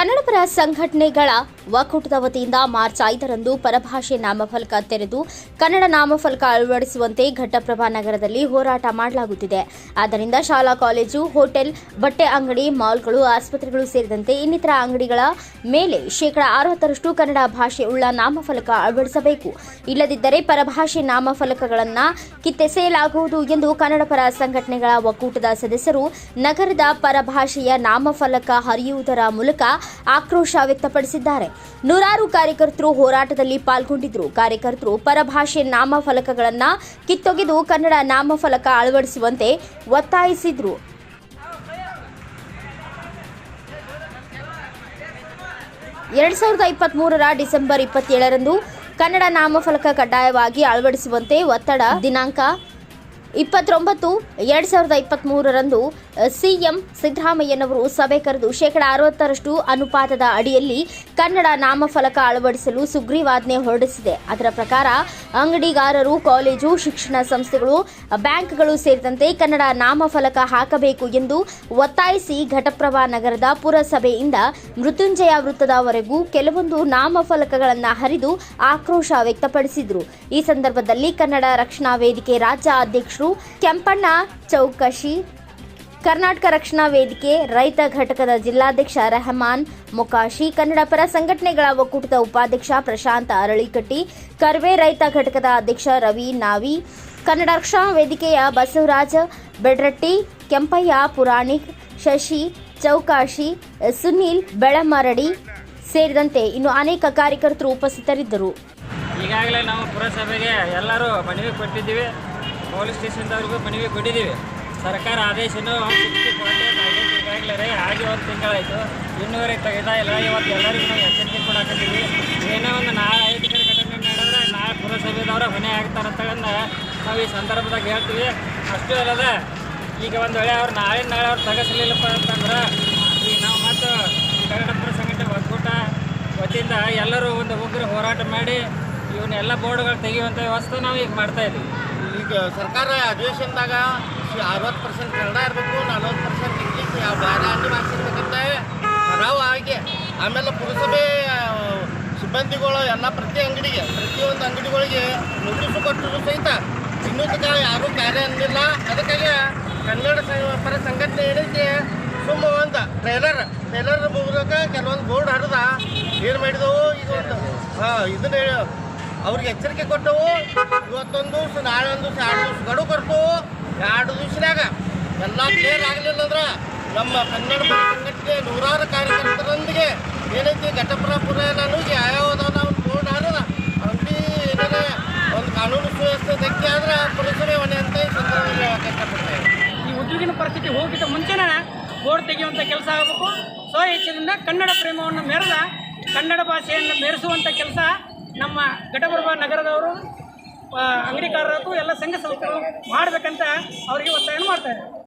ಕನ್ನಡಪರ ಸಂಘಟನೆಗಳ ಒಕ್ಕೂಟದ ವತಿಯಿಂದ ಮಾರ್ಚ್ ಐದರಂದು ಪರಭಾಷೆ ನಾಮಫಲಕ ತೆರೆದು ಕನ್ನಡ ನಾಮಫಲಕ ಅಳವಡಿಸುವಂತೆ ಘಟ್ಟಪ್ರಭಾ ನಗರದಲ್ಲಿ ಹೋರಾಟ ಮಾಡಲಾಗುತ್ತಿದೆ. ಆದ್ದರಿಂದ ಶಾಲಾ, ಕಾಲೇಜು, ಹೋಟೆಲ್, ಬಟ್ಟೆ ಅಂಗಡಿ, ಮಾಲ್ಗಳು, ಆಸ್ಪತ್ರೆಗಳು ಸೇರಿದಂತೆ ಇನ್ನಿತರ ಅಂಗಡಿಗಳ ಮೇಲೆ ಶೇಕಡಾ ಅರವತ್ತರಷ್ಟು ಕನ್ನಡ ಭಾಷೆ ಉಳ್ಳ ನಾಮಫಲಕ ಅಳವಡಿಸಬೇಕು. ಇಲ್ಲದಿದ್ದರೆ ಪರಭಾಷೆ ನಾಮಫಲಕಗಳನ್ನು ಕಿತ್ತೆಸೆಯಲಾಗುವುದು ಎಂದು ಕನ್ನಡಪರ ಸಂಘಟನೆಗಳ ಒಕ್ಕೂಟದ ಸದಸ್ಯರು ನಗರದ ಪರಭಾಷೆಯ ನಾಮಫಲಕ ಹರಿಯುವುದರ ಮೂಲಕ ಆಕ್ರೋಶ ವ್ಯಕ್ತಪಡಿಸಿದ್ದಾರೆ. ನೂರಾರು ಕಾರ್ಯಕರ್ತರು ಹೋರಾಟದಲ್ಲಿ ಪಾಲ್ಗೊಂಡಿದ್ದರು. ಕಾರ್ಯಕರ್ತರು ಪರಭಾಷೆ ನಾಮಫಲಕಗಳನ್ನು ಕಿತ್ತೊಗೆದು ಕನ್ನಡ ನಾಮಫಲಕ ಅಳವಡಿಸುವಂತೆ ಒತ್ತಾಯಿಸಿದ್ರು. ಎರಡ್ ಸಾವಿರದ ಇಪ್ಪತ್ತ್ ಮೂರರ ಡಿಸೆಂಬರ್ ಇಪ್ಪತ್ತೇಳರಂದು ಕನ್ನಡ ನಾಮಫಲಕ ಕಡ್ಡಾಯವಾಗಿ ಅಳವಡಿಸುವಂತೆ ಒತ್ತಡ ದಿನಾಂಕ ಇಪ್ಪತ್ತೊಂಬತ್ತು, ಎರಡ್ ಸಾವಿರದ ಇಪ್ಪತ್ತ್ ಮೂರರಂದು ಸಿಎಂ ಸಿದ್ದರಾಮಯ್ಯನವರು ಸಭೆ ಕರೆದು ಶೇಕಡಾ ಅರವತ್ತರಷ್ಟು ಅನುಪಾತದ ಅಡಿಯಲ್ಲಿ ಕನ್ನಡ ನಾಮಫಲಕ ಅಳವಡಿಸಲು ಸುಗ್ರೀವಾಜ್ಞೆ ಹೊರಡಿಸಿದೆ. ಅದರ ಪ್ರಕಾರ, ಅಂಗಡಿಗಾರರು, ಕಾಲೇಜು, ಶಿಕ್ಷಣ ಸಂಸ್ಥೆಗಳು ಬ್ಯಾಂಕ್ಗಳು ಸೇರಿದಂತೆ ಕನ್ನಡ ನಾಮಫಲಕ ಹಾಕಬೇಕು ಎಂದು ಒತ್ತಾಯಿಸಿ ಘಟಪ್ರಭಾ ನಗರದ ಪುರಸಭೆಯಿಂದ ಮೃತ್ಯುಂಜಯ ವೃತ್ತದವರೆಗೂ ಕೆಲವೊಂದು ನಾಮಫಲಕಗಳನ್ನು ಹರಿದು ಆಕ್ರೋಶ ವ್ಯಕ್ತಪಡಿಸಿದರು. ಈ ಸಂದರ್ಭದಲ್ಲಿ ಕನ್ನಡ ರಕ್ಷಣಾ ವೇದಿಕೆ ರಾಜ್ಯ ಅಧ್ಯಕ್ಷರು ಕೆಂಪಣ್ಣ ಚೌಕಶಿ. ಕರ್ನಾಟಕ ರಕ್ಷಣಾ ವೇದಿಕೆ ರೈತ ಘಟಕದ ಜಿಲ್ಲಾಧ್ಯಕ್ಷ ರೆಹಮಾನ್ ಮೊಕಾಶಿ, ಕನ್ನಡ ಪರ ಸಂಘಟನೆಗಳ ಒಕ್ಕೂಟದ ಉಪಾಧ್ಯಕ್ಷ ಪ್ರಶಾಂತ್ ಅರಳಿಕಟ್ಟಿ, ಕರ್ವೆ ರೈತ ಘಟಕದ ಅಧ್ಯಕ್ಷ ರವಿ ನಾವಿ, ಕನ್ನಡ ರಕ್ಷಣಾ ವೇದಿಕೆಯ ಬಸವರಾಜ ಬೆಡ್ರಟ್ಟಿ, ಕೆಂಪಯ್ಯ ಪುರಾಣಿಕ್, ಶಶಿ ಚೌಕಾಶಿ, ಸುನೀಲ್ ಬೆಳಮರಡಿ ಸೇರಿದಂತೆ ಇನ್ನು ಅನೇಕ ಕಾರ್ಯಕರ್ತರು ಉಪಸ್ಥಿತರಿದ್ದರು. ಈಗಾಗಲೇ ನಾವು ಪುರಸಭೆಗೆ ಎಲ್ಲರೂ ಮನವಿ ಕೊಟ್ಟಿದ್ದೀವಿ. ಪೊಲೀಸ್ ಸ್ಟೇಷನ್ದವ್ರಿಗೂ ಮನವಿ ಕೊಟ್ಟಿದ್ದೀವಿ. ಸರ್ಕಾರ ಆದೇಶನೂ ಈಗಾಗಲೇ ಆಗಿ ಒಂದು ತಿಂಗಳಾಯಿತು. ಇನ್ನೂವರೆಗೆ ತೆಗಿತಾ ಇಲ್ಲ. ಇವತ್ತು ಎಲ್ಲರಿಗೂ ನಾವು ಎಚ್ಚರಿಕೆ ಕೊಡಾಕತ್ತೀವಿ ಏನೋ ಒಂದು ನಾಳೆ ಅಹಿತಕರ ಘಟನೆ ನಡೆದ್ರೆ ನಾಳೆ ಪುರಸಭೆದವರ ಹೊಣೆ ಆಗ್ತಾರಂತ ನಾವು ಈ ಸಂದರ್ಭದಾಗ ಹೇಳ್ತೀವಿ. ಅಷ್ಟೇ ಅಲ್ಲದ, ಈಗ ಒಂದು ವೇಳೆ ಅವ್ರು ನಾಳೆ ನಾಳೆ ಅವ್ರು ತೆಗೆಸಲಿಲ್ಲಪ್ಪ ಅಂತಂದ್ರೆ ಈಗ ನಾವು ಮತ್ತು ಕನ್ನಡಪುರ ಸಂಘಟನೆ ಒಕ್ಕೂಟ ವತಿಯಿಂದ ಎಲ್ಲರೂ ಒಂದು ಉಗ್ರ ಹೋರಾಟ ಮಾಡಿ, ಇವನ್ನೆಲ್ಲ ಬೋರ್ಡ್ಗಳು ತೆಗೆಯುವಂಥ ವ್ಯವಸ್ಥೆ ನಾವು ಈಗ ಮಾಡ್ತಾ ಇದ್ದೀವಿ. ಈಗ ಸರ್ಕಾರ ಅಧಿವೇಶನದಾಗ ಅರವತ್ತು ಪರ್ಸೆಂಟ್ ಕನ್ನಡ ಇರಬೇಕು, ನಲವತ್ತು ಪರ್ಸೆಂಟ್ ಇಂಗ್ಲೀಷ್, ಯಾವ ಬೇರೆ ಅನ್ಯ ಭಾಷೆ ಇರ್ತಕ್ಕಂಥ ನಾವು ಹಾಗೆ. ಆಮೇಲೆ ಪುರಸಭೆ ಸಿಬ್ಬಂದಿಗಳು ಎಲ್ಲ ಪ್ರತಿ ಅಂಗಡಿಗೆ, ಪ್ರತಿಯೊಂದು ಅಂಗಡಿಗಳಿಗೆ ನೋಟಿಸ್ ಕೊಟ್ಟರು ಸಹಿತ. ಇನ್ನೂ ತನಕ ಯಾರೂ ಕಾರ್ಯ ಅಂದಿಲ್ಲ ಅದಕ್ಕಾಗಿ ಕನ್ನಡ ಪರ ಸಂಘಟನೆ ಏನೈತಿ? ಸುಮ್ಮ ಒಂದು ಟ್ರೈಲರ್ ಟ್ರೈಲರ್ ಮೂಲಕ ಕೆಲವೊಂದು ಬೋರ್ಡ್ ಹರಿದ, ಏನು ಮಾಡಿದವು? ಇದು ಒಂದು ಹಾಂ, ಇದನ್ನ ಅವ್ರಿಗೆ ಎಚ್ಚರಿಕೆ ಕೊಟ್ಟವು. ಇವತ್ತೊಂದು ದಿವಸ, ನಾಳೆ ಒಂದು ದಿವಸ, ಎರಡು ದಿವಸ ಗಡುವು ಕೊಡ್ತು. ಎರಡು ದಿವ್ಸದಾಗ ಎಲ್ಲ ಕ್ಲಿಯರ್ ಆಗಲಿಲ್ಲ ಅಂದ್ರೆ ನಮ್ಮ ಕನ್ನಡ ಸಂಘಟನೆ ನೂರಾರು ಕಾರ್ಯಕರ್ತರೊಂದಿಗೆ ಏನೈತಿ ಘಟಪ್ರಾಪುರ ನಾನು ಯಾವ್ಯಾವ ನಾವು ಹಾರದ ಅಂಗಡಿ ಏನಾರ ಒಂದು ಕಾನೂನು ಸುವ್ಯವಸ್ಥೆ ಧಕ್ಕೆ ಆದ್ರೆ ಪುರಸಭೆ ಹೊಣೆ ಅಂತ ಸಂದರ್ಭದಲ್ಲಿ ಕಷ್ಟಪಡ್ತೇವೆ ಈ ಉದ್ಯೋಗಿನ ಪರಿಸ್ಥಿತಿ ಹೋಗಿದ್ದ ಮುಂಚೆನ ಬೋರ್ಡ್ ತೆಗೆಯುವಂಥ ಕೆಲಸ ಆಗಬೇಕು. ಸ್ವ ಹೆಚ್ಚಿನಿಂದ ಕನ್ನಡ ಪ್ರೇಮವನ್ನು ಮೆರೆದ ಕನ್ನಡ ಭಾಷೆಯನ್ನು ಮೆರೆಸುವಂಥ ಕೆಲಸ ನಮ್ಮ ಘಟಪ್ರಭಾ ನಗರದವರು ಅಂಗಡಿಕಾರರದ್ದು ಅಂಗಡಿಕಾರರು ಎಲ್ಲ ಸಂಘ ಸಂಸ್ಥೆಗಳು ಮಾಡಬೇಕಂತ ಅವರಿಗೆ ಒತ್ತಾಯ ಮಾಡ್ತಾರೆ